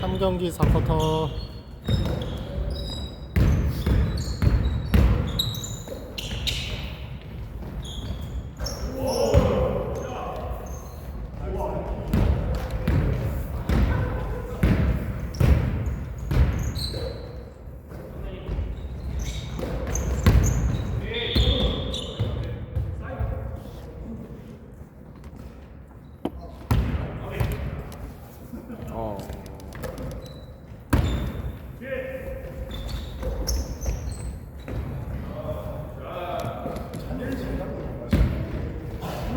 3경기 4쿼터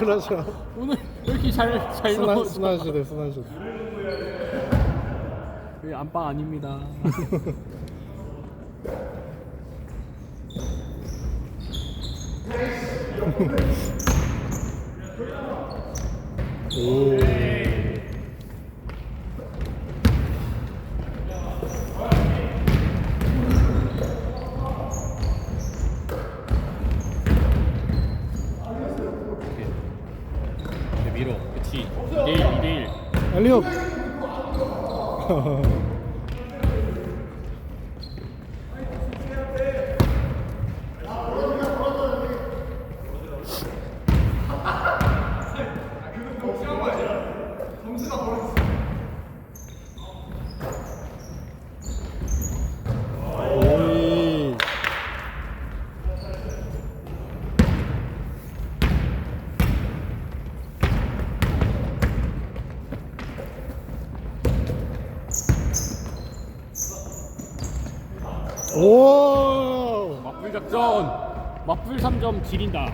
그러셔? 오늘 왜 이렇게 잘잘 순환 넣었어? 순환시대 순환시대. 왜 안방 아닙니다. 오. 이렇게 밀어. 그렇지. 2대1 2대 오. 맞불 작전. 맞불 3점 지린다.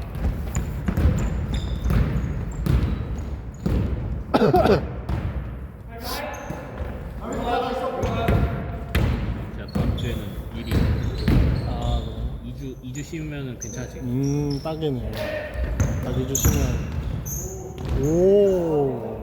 제가 다음 주에는 일이 아 2주 2주 쉬면은 괜찮지. 음, 딱이네. 딱 해주시면. 오.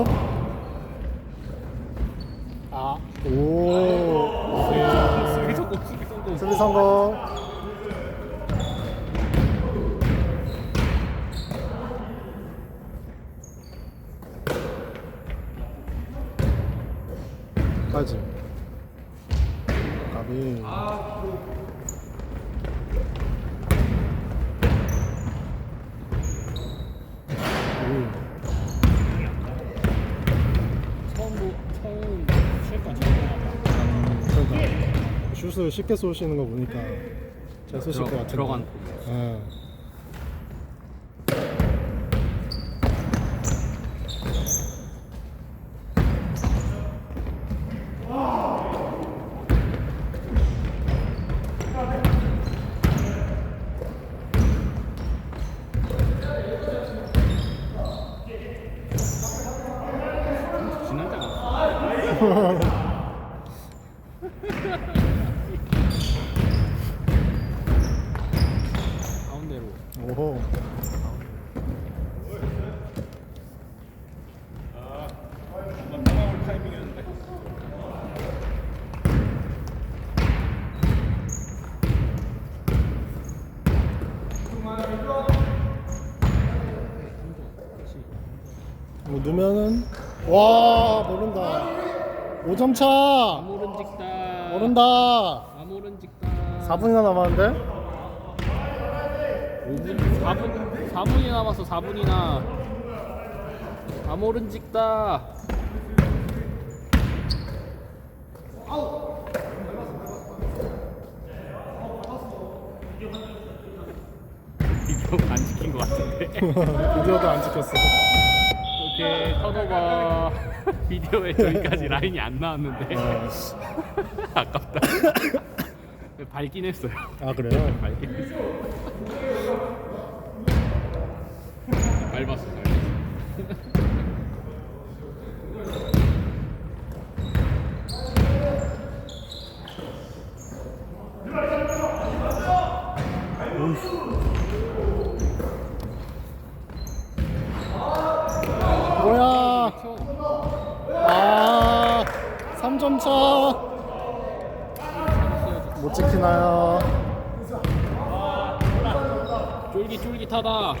엘리오? 아, 오, 수비 성공, 수비 성공. 수비 성공. 까지. 까비. 슛을 쉽게 쏘시는 거 보니까 잘 쏘실 것 들어- 같은데. 들어간 공. 지난 장 뭐 넣으면은 와 모른다. 5점 차. 아모른 직다. 모른다. 아모른 직다. 4분이나 남았는데? 5분 4분 4분이 남았어 4분이나 아모른 직다 이거 안 지킨 것 같은데 비디오도 안 찍혔어. 오케이 턴오버 비디오에 저기까지 라인이 안 나왔는데. 어. 아깝다. 밟긴 했어요. 아 그래요? 밟긴 했어요. 밟았어 밟았어 뭐야? 아 3점 차. 못 지키나요? 쫄깃쫄깃하다.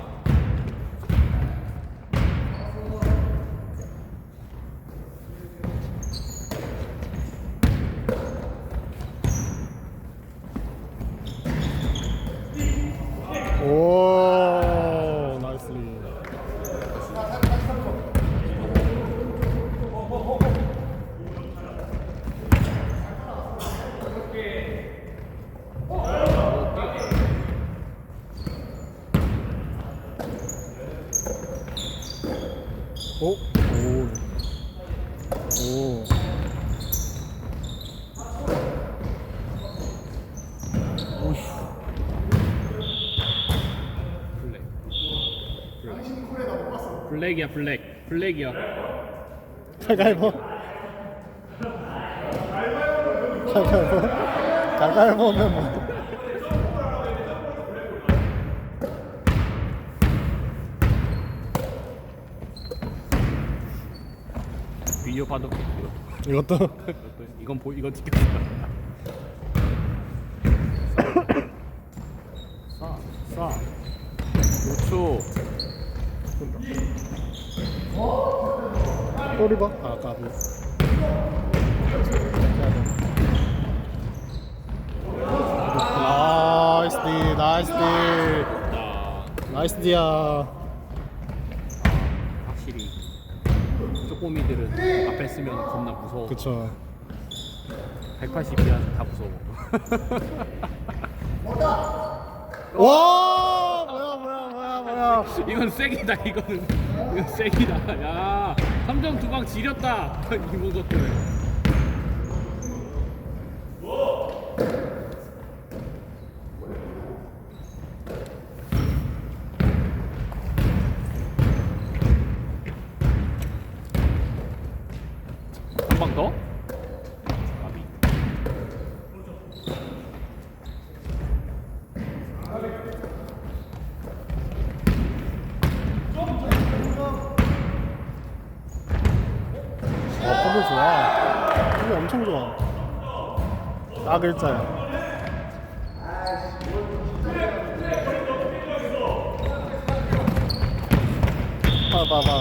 오 나이스 리. 오? 오. 블랙 블랙 블랙이야 블랙 블랙이야 갈갈보. 갈갈보. 갈갈보면 뭐. 비디오 판독 이것도 이건 보 이건 지켰다 싸, 싸. 5초. 꼬리 봐. 아 까비. 나이스 디, 나이스 디, 나 나이스 디야. 꼬미들은 앞에 쓰면 겁나 무서워. 그쵸. 180이야 다 무서워. 와, 뭐야, 뭐야, 뭐야, 뭐야. 이건 세기다 이거는. 이건 세기다. 야, 3점 두방 지렸다. 이번 것들. 한 방 더? 아비. 아, 팝이 좋아. 팝이 엄청 좋아. 딱 일자야. 봐봐봐.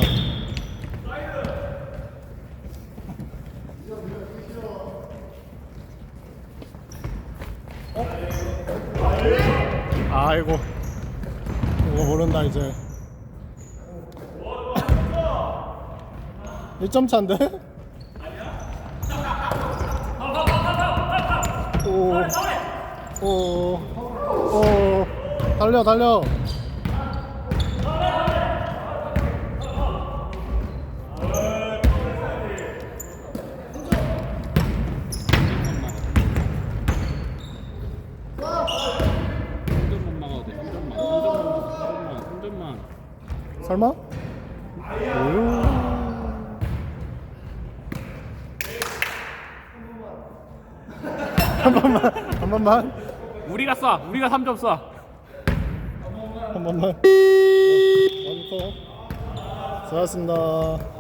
아이고. 이거 모른다 이제. 1점 차인데? 오. 오. 오. 달려, 달려. 설마? 오. 한 번만 한 번만 우리가 쏴. 우리가 3점 쏴. 한 번만. 어, 완성. 수고하셨습니다.